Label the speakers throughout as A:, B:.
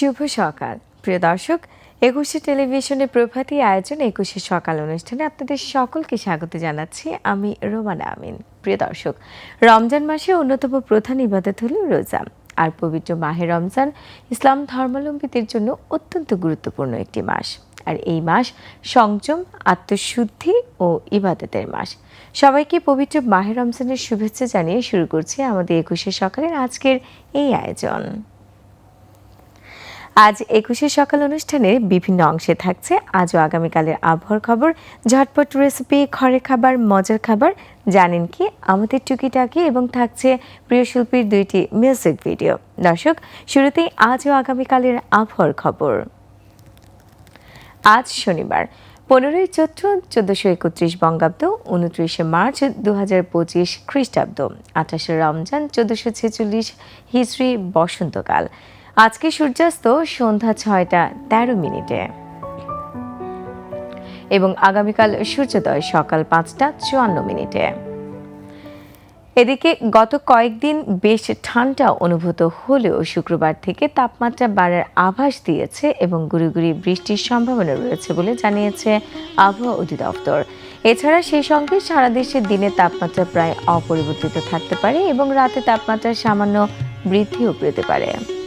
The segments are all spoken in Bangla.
A: শুভ সকাল। প্রিয় দর্শক, একুশে টেলিভিশনে প্রভাতী আয়োজন একুশে সকাল অনুষ্ঠানে আপনাদের সকলকে স্বাগত জানাচ্ছি আমি রোমানা আমিন। প্রিয় দর্শক, রমজান মাসে অন্যতম প্রধান ইবাদত হল রোজা। আর পবিত্র মাহে রমজান ইসলাম ধর্মাবলম্বীদের জন্য অত্যন্ত গুরুত্বপূর্ণ একটি মাস। আর এই মাস সংযম, আত্মশুদ্ধি ও ইবাদতের মাস। সবাইকে পবিত্র মাহে রমজানের শুভেচ্ছা জানিয়ে শুরু করছি আমাদের একুশে সকালের আজকের এই আয়োজন। আজ একুশে সকাল অনুষ্ঠানের বিভিন্ন অংশে থাকছে আজও আগামীকালের আবহাওয়ার খবর, ঝটপট রেসিপি, ঘরে খাবার, মজার খাবার, জানেন কি? আমাদের টুকিটাকি এবং থাকছে প্রিয় শিল্পীর দুইটি মিউজিক ভিডিও। দর্শক, শুরুতেই আজও আগামীকালের আবহাওয়ার খবর। আজ শনিবার, পনেরোই চৈত্র চোদ্দশো একত্রিশ বঙ্গাব্দ, উনত্রিশে মার্চ দু হাজার পঁচিশ খ্রিস্টাব্দ, আঠাশে রমজান চোদ্দশো ছেচল্লিশ হিজড়ি বসন্তকাল। আজকে সূর্যাস্ত সন্ধ্যা ছয়টা তেরো মিনিটে। এবং আগামীকাল সূর্যোদয় সকাল পাঁচটা চুয়ান্ন মিনিটে। এদিকে গত কয়েকদিন বেশ ঠান্ডা অনুভূত হলেও শুক্রবার থেকে তাপমাত্রা বাড়ার আভাস দিয়েছে এবং গুড়িগুড়ি বৃষ্টির সম্ভাবনা রয়েছে বলে জানিয়েছে আবহাওয়া অধিদপ্তর। এছাড়া সেই সঙ্গে সারা দেশে দিনের তাপমাত্রা প্রায় অপরিবর্তিত থাকতে পারে এবং রাতে তাপমাত্রা সামান্য বৃদ্ধিও পেতে পারে।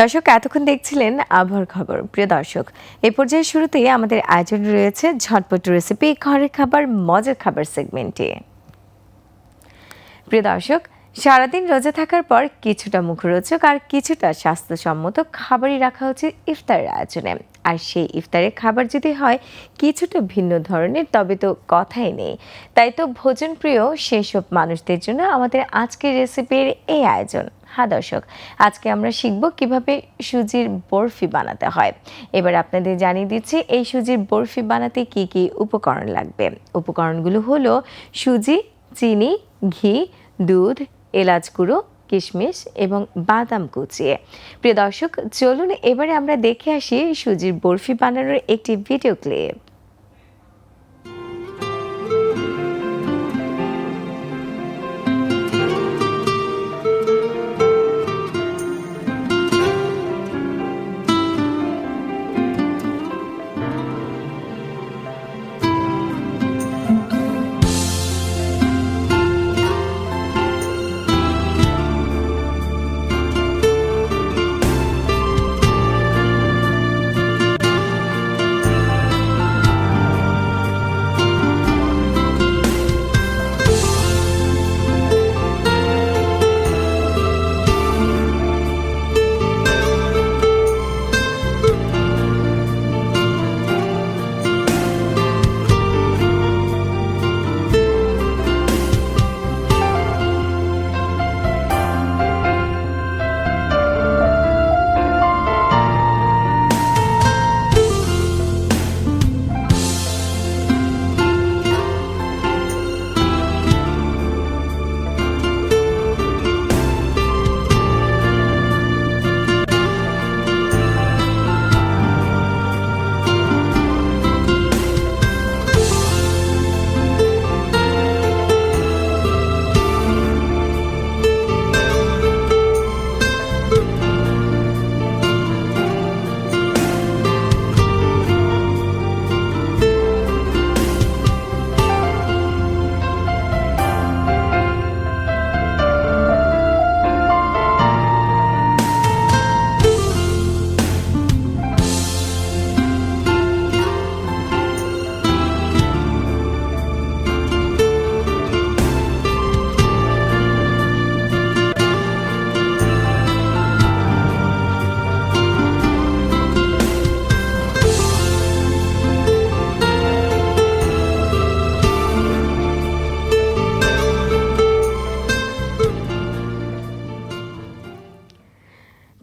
A: দর্শক, এতক্ষণ দেখছিলেন আবহাওয়ার খবর। প্রিয় দর্শক এই পর্যায়ে শুরুতেই আমাদের আয়োজন রয়েছে ঝটপট রেসিপি ঘরের খাবার, মজার খাবার সেগমেন্টে প্রিয় দর্শক, সারাদিন রোজা থাকার পর কিছুটা মুখরোচক আর কিছুটা স্বাস্থ্যসম্মত খাবারই রাখা উচিত ইফতারের আয়োজনে। আর সেই ইফতারের খাবার যদি হয় কিছুটা ভিন্ন ধরনের, তবে তো কথাই নেই। তাই তো ভোজন প্রিয় সেসব মানুষদের জন্য আমাদের আজকের রেসিপির এই আয়োজন। হ্যাঁ দর্শক, আজকে আমরা শিখব কীভাবে সুজির বরফি বানাতে হয়। এবার আপনাদের জানিয়ে দিচ্ছি, এই সুজির বরফি বানাতে কি কি উপকরণ লাগবে? উপকরণগুলো হলো সুজি, চিনি, ঘি, দুধ, এলাচ গুঁড়ো, কিশমিশ এবং বাদাম কুচিয়ে। প্রিয় দর্শক, চলুন এবারে আমরা দেখে আসি সুজির বরফি বানানোর একটি ভিডিও ক্লিপ।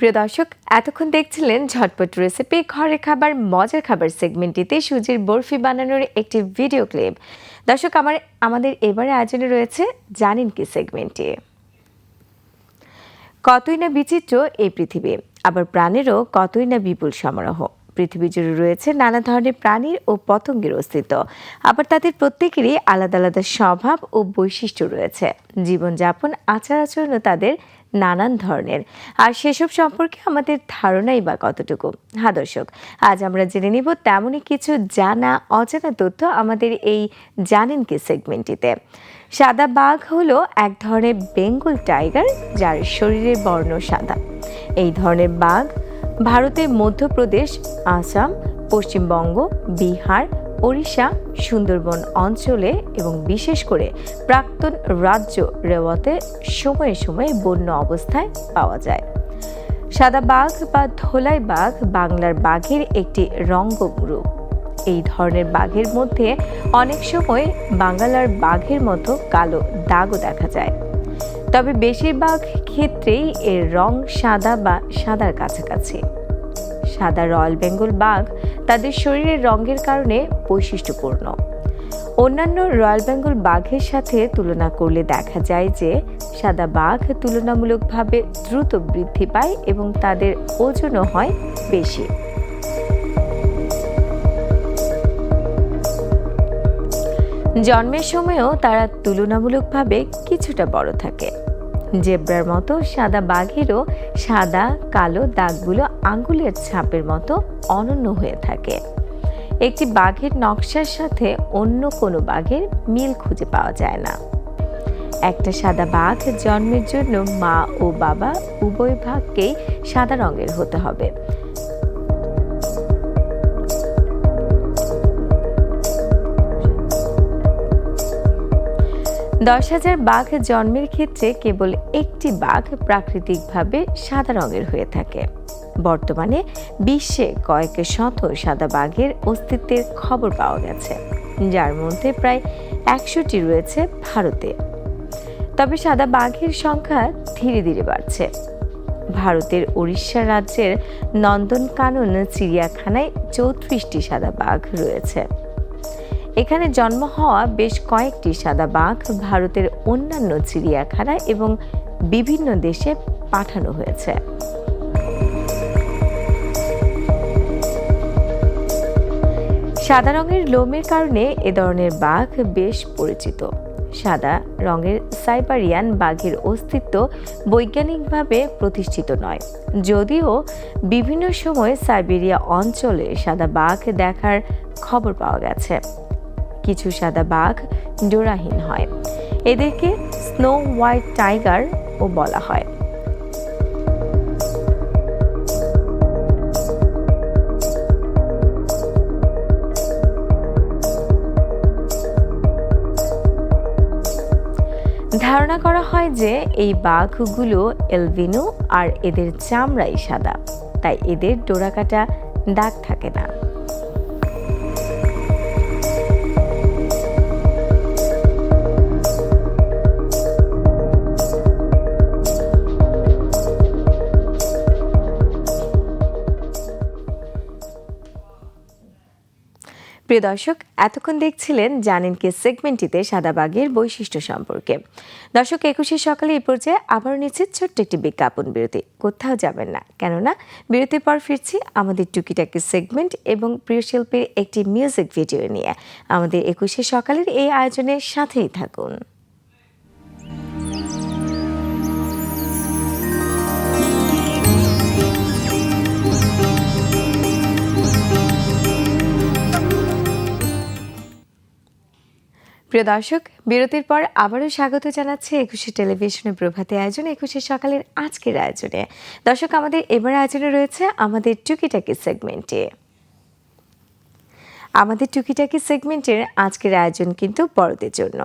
A: প্রিয় দর্শক, এতক্ষণ দেখছিলেন ঝটপট রেসিপি ঘরে খাবার, মজার খাবার সেগমেন্টটিতে সুজির বরফি বানানোর একটি ভিডিও ক্লিপ দর্শক, আমার, আমাদের এবারে আয়োজনে রয়েছে জানেন কি সেগমেন্টটি কতই না বিচিত্র এই পৃথিবী, আবার প্রাণেরও কতই না বিপুল সমারোহ। পৃথিবী জুড়ে রয়েছে নানা ধরনের প্রাণীর ও পতঙ্গের অস্তিত্ব। আবার তাদের প্রত্যেকেরই আলাদা আলাদা স্বভাব ও বৈশিষ্ট্য রয়েছে। জীবনযাপন আচার আচরণও তাদের নানান ধরনের। আর সেসব সম্পর্কে আমাদের ধারণাই বা কতটুকু? হ্যাঁ দর্শক, আজ আমরা জেনে নিব তেমনই কিছু জানা, অজানা তথ্য আমাদের এই জানেন কি সেগমেন্টটিতে। সাদা বাঘ হলো এক ধরনের বেঙ্গল টাইগার যার শরীরের বর্ণ সাদা। এই ধরনের বাঘ ভারতের মধ্যপ্রদেশ, আসাম, পশ্চিমবঙ্গ, বিহার ওড়িশা, সুন্দরবন অঞ্চলে এবং বিশেষ করে প্রাক্তন রাজ্য রেওয়াতে সময়ে সময়ে বন্য অবস্থায় পাওয়া যায়। সাদা বাঘ বা ধোলাই বাঘ বাংলার বাঘের একটি রঙ্গরূপ এই ধরনের বাঘের মধ্যে অনেক সময় বাংলার বাঘের মতো কালো দাগও দেখা যায়। তবে বেশিরভাগ ক্ষেত্রেই এর রং সাদা বা সাদার কাছাকাছি। সাদা রয়্যাল বেঙ্গল বাঘ তাদের শরীরের রঙের কারণে বৈশিষ্ট্যপূর্ণ। অন্যান্য রয়্যাল বেঙ্গল বাঘের সাথে তুলনা করলে দেখা যায় যে সাদা বাঘ তুলনামূলকভাবে দ্রুত বৃদ্ধি পায় এবং তাদের ওজনও হয় বেশি। জন্মের সময়ও তারা তুলনামূলকভাবে কিছুটা বড় থাকে। জেব্রার মতো সাদা বাঘেরও সাদা, কালো দাগগুলো আঙ্গুলের ছাপের মতো অনন্য হয়ে থাকে। একটি বাঘের নকশার সাথে অন্য কোনো বাঘের মিল খুঁজে পাওয়া যায় না। একটা সাদা বাঘ জন্মের জন্য মা ও বাবা উভয় ভাগকেই সাদা রঙের হতে হবে। দশ হাজার বাঘ জন্মের ক্ষেত্রে কেবল একটি বাঘ প্রাকৃতিকভাবে সাদা রঙের হয়ে থাকে। বর্তমানে বিশ্বে কয়েক শত সাদা বাঘের অস্তিত্বের খবর পাওয়া গেছে, যার মধ্যে প্রায় একশোটি রয়েছে ভারতে। তবে সাদা বাঘের সংখ্যা ধীরে ধীরে বাড়ছে। ভারতের উড়িষ্যা রাজ্যের নন্দনকানন চিড়িয়াখানায় চৌত্রিশটি সাদা বাঘ রয়েছে। এখানে জন্ম হওয়া বেশ কয়েকটি সাদা বাঘ ভারতের অন্যান্য চিড়িয়াখানা এবং বিভিন্ন দেশে পাঠানো হয়েছে। সাদা রঙের লোমের কারণে এ ধরনের বাঘ বেশ পরিচিত। সাদা রঙের সাইবারিয়ান বাঘের অস্তিত্ব বৈজ্ঞানিকভাবে প্রতিষ্ঠিত নয়। যদিও বিভিন্ন সময় সাইবেরিয়া অঞ্চলে সাদা বাঘ দেখার খবর পাওয়া গেছে। কিছু সাদা বাঘ ডোরাহীন হয়। এদেরকে স্নো হোয়াইট টাইগার ও বলা হয়। ধারণা করা হয় যে এই বাঘগুলো এলভিনো আর এদের চামড়াই সাদা, তাই এদের ডোরাকাটা দাগ থাকে না। প্রিয় দর্শক, এতক্ষণ দেখছিলেন জানেন কি সেগমেন্টটিতে সাদাবাগের বৈশিষ্ট্য সম্পর্কে। দর্শক, একুশে সকালে এই পর্যায়ে আবার নিচ্ছে ছোট্ট একটি বিজ্ঞাপন বিরতি। কোথাও যাবেন না, কেননা বিরতির পর ফিরছি আমাদের টুকিটাকি সেগমেন্ট এবং প্রিয় শিল্পীর একটি মিউজিক ভিডিও নিয়ে। আমাদের একুশে সকালের এই আয়োজনের সাথেই থাকুন। প্রিয় দর্শক, বিরতির পর আবারও স্বাগত জানাচ্ছে একুশে টেলিভিশনের প্রভাতে আয়োজন, একুশে সকালের আজকের আয়োজনে। দর্শক, আমাদের এবার আয়োজনে রয়েছে আমাদের টুকিটাকি সেগমেন্টে। আমাদের টুকিটাকি সেগমেন্টের আজকের আয়োজন কিন্তু বড়দের জন্য।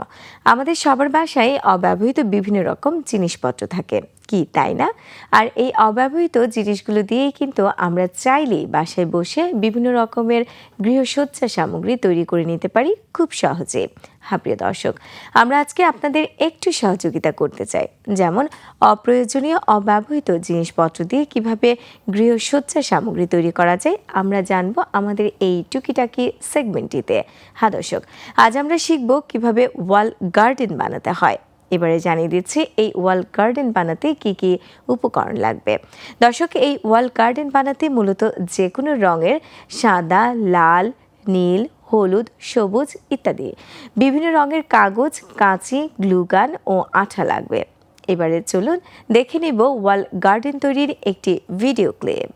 A: আমাদের সবার বাসায় অব্যবহৃত বিভিন্ন রকম জিনিসপত্র থাকে। কি, তাই না? আর এই অব্যবহৃত জিনিসগুলো দিয়েই কিন্তু আমরা চাইলেই বাসায় বসে বিভিন্ন রকমের গৃহসজ্জা সামগ্রী তৈরি করে নিতে পারি খুব সহজে। হ্যাঁ প্রিয় দর্শক, আমরা আজকে আপনাদের একটু সহযোগিতা করতে চাই। যেমন, অপ্রয়োজনীয় অব্যবহৃত জিনিসপত্র দিয়ে কীভাবে গৃহসজ্জা সামগ্রী তৈরি করা যায়, আমরা জানব আমাদের এই টুকিটাকি সেগমেন্টটিতে। হ্যাঁ দর্শক, আজ আমরা শিখব কীভাবে ওয়াল গার্ডেন বানাতে হয়। এবারে জানিয়ে দিচ্ছি, এই ওয়াল গার্ডেন বানাতে কি কি উপকরণ লাগবে? দর্শক, এই ওয়াল গার্ডেন বানাতে মূলত যে কোনো রঙের সাদা, লাল, নীল, হলুদ, সবুজ ইত্যাদি। বিভিন্ন রঙের কাগজ, কাঁচি, গ্লুগান ও আঠা লাগবে। এবারে চলুন দেখে নেব ওয়াল গার্ডেন তৈরির একটি ভিডিও ক্লিপ।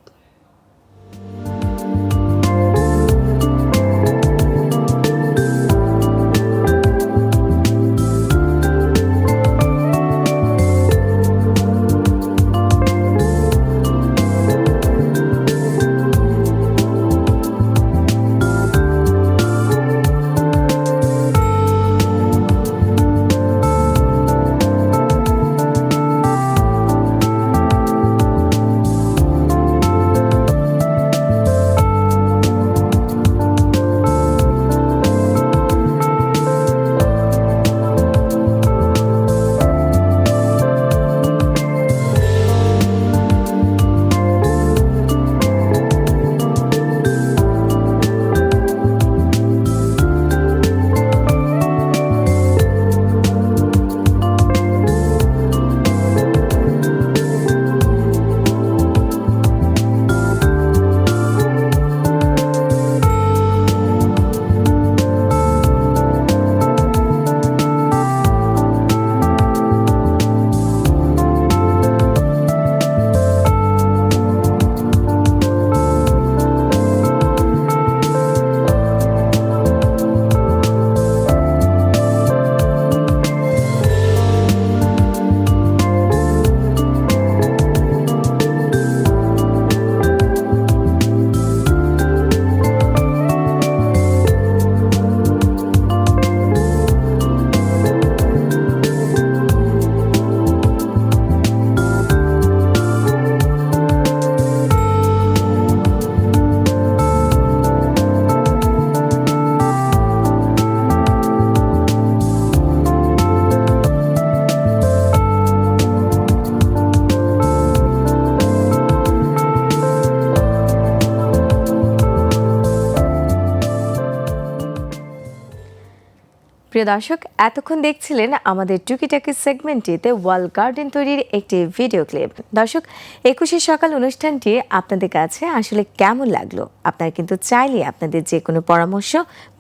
A: প্রিয় দর্শক এতক্ষণ দেখছিলেন আমাদের টুকিটাকি সেগমেন্টটিতে ওয়াল গার্ডেন তৈরির একটি ভিডিও ক্লিপ। দর্শক, একুশে সকাল অনুষ্ঠানটি আপনাদের কাছে আসলে কেমন লাগল? আপনারা কিন্তু চাইলে আপনাদের যে কোনো পরামর্শ,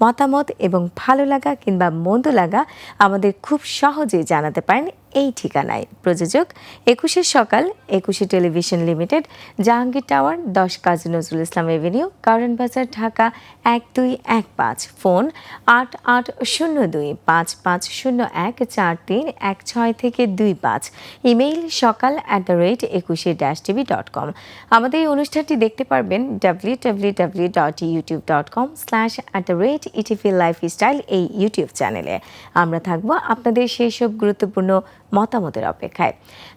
A: মতামত এবং ভালো লাগা কিংবা মন্দ লাগা আমাদের খুব সহজেই জানাতে পারেন এই ঠিকানায়। প্রযোজক, একুশে সকাল, একুশে টেলিভিশন লিমিটেড, জাহাঙ্গীর টাওয়ার, দশ কাজী নজরুল ইসলাম এভিনিউ, কারণ বাজার ঢাকা এক দুই এক পাঁচ। ফোন আট আট শূন্য দুই পাঁচ পাঁচ শূন্য এক চার তিন এক ছয় থেকে দুই পাঁচ। ইমেইল সকাল অ্যাট দ্য রেট একুশে ড্যাশ টিভি ডট কম আমাদের এই অনুষ্ঠানটি দেখতে পারবেন W W W dot YouTube dot com slash at the rate ETV lifestyle এই ইউটিউব চ্যানেলে আমরা থাকব আপনাদের সেই সব গুরুত্বপূর্ণ মতামতের অপেক্ষায়।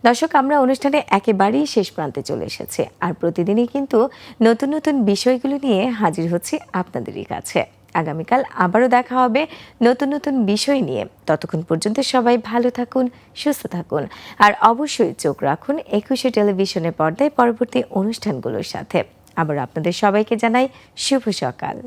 A: দর্শক, আমরা অনুষ্ঠানে একেবারেই শেষ প্রান্তে চলে এসেছি। আর প্রতিদিনই কিন্তু নতুন নতুন বিষয়গুলো নিয়ে হাজির হচ্ছি আপনাদেরই কাছে। আগামীকাল আবারও দেখা হবে নতুন নতুন বিষয় নিয়ে। ততক্ষণ পর্যন্ত সবাই ভালো থাকুন, সুস্থ থাকুন। আর অবশ্যই চোখ রাখুন একুশে টেলিভিশনের পর্দায় পরবর্তী অনুষ্ঠানগুলোর সাথে। আবার আপনাদের সবাইকে জানাই শুভ সকাল।